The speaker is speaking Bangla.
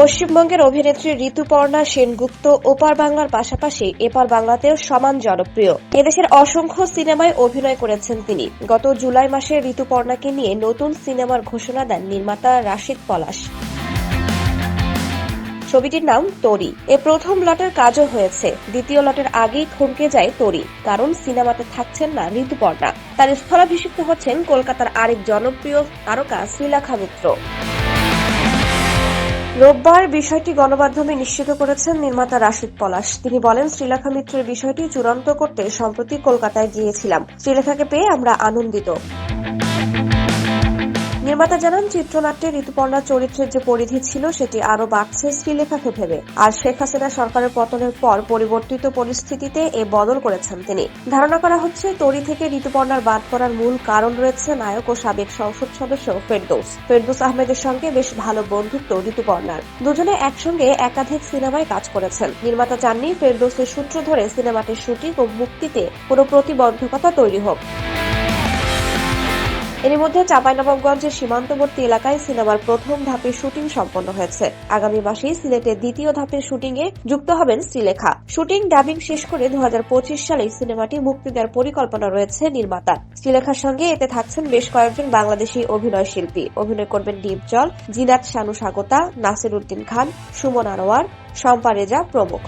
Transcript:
পশ্চিমবঙ্গের অভিনেত্রী ঋতুপর্ণা সেনগুপ্ত ওপার বাংলার পাশাপাশি এপার বাংলাতেও সমান জনপ্রিয়। এদেশের অসংখ্য সিনেমায় অভিনয় করেছেন তিনি। গত জুলাই মাসে ঋতুপর্ণাকে নিয়ে নতুন সিনেমার ঘোষণা দেন নির্মাতা রাশিদ পলাশ। ছবিটির নাম তরি। এ প্রথম লটের কাজও হয়েছে। দ্বিতীয় লটের আগেই থমকে যায় তরি, কারণ সিনেমাতে থাকছেন না ঋতুপর্ণা। তার স্থলাভিষিক্ত হচ্ছেন কলকাতার আরেক জনপ্রিয় তারকা শ্রীলেখা মিত্র রোববার বিষয়টি গণমাধ্যমে নিশ্চিত করেছেন নির্মাতা রাশিদ পলাশ। তিনি বলেন, শ্রীলেখা মিত্রের বিষয়টি চূড়ান্ত করতে সম্প্রতি কলকাতায় গিয়েছিলাম। শ্রীলেখাকে পেয়ে আমরা আনন্দিত। নির্মাতা জানান চিত্রনাট্যে ঋতুপর্ণার চরিত্রের যে পরিধি ছিল, সেটি আরও বাড়ছে শ্রীলেখাকে ভেবে। আর শেখ হাসিনা সরকারের পতনের পর পরিবর্তিত পরিস্থিতিতে এ বদল করেছেন তিনি। ধারণা করা হচ্ছে, তরি থেকে ঋতুপর্ণার বাদ করার মূল কারণ রয়েছে নায়ক ও সাবেক সংসদ সদস্য ফেরদৌস। ফেরদৌস আহমেদের সঙ্গে বেশ ভালো বন্ধুত্ব ঋতুপর্ণার। দুজনে একসঙ্গে একাধিক সিনেমায় কাজ করেছেন। নির্মাতা চাননি, ফেরদৌসের সূত্র ধরে সিনেমাটির শুটিং ও মুক্তিতে কোনো প্রতিবন্ধকতা তৈরি হোক। এর মধ্যে চাঁপাইনবাবগঞ্জের সীমান্তবর্তী এলাকায় সিনেমার প্রথম ধাপের শুটিং সম্পন্ন হয়েছে। আগামী মাসেই সিলেটের দ্বিতীয় ধাপের শুটিং এ যুক্ত হবেন শ্রীলেখা। শুটিং, ডাবিং শেষ করে দু হাজার পঁচিশ সালে সিনেমাটি মুক্তি দেওয়ার পরিকল্পনা রয়েছে নির্মাতা শ্রীলেখার সঙ্গে এতে থাকছেন বেশ কয়েকজন বাংলাদেশি অভিনয় শিল্পী। অভিনয় করবেন ডিপজল জিনাত শানু স্বাগতা, নাসির উদ্দিন খান, সুমন আনোয়ার, শম্পা রেজা প্রমুখ।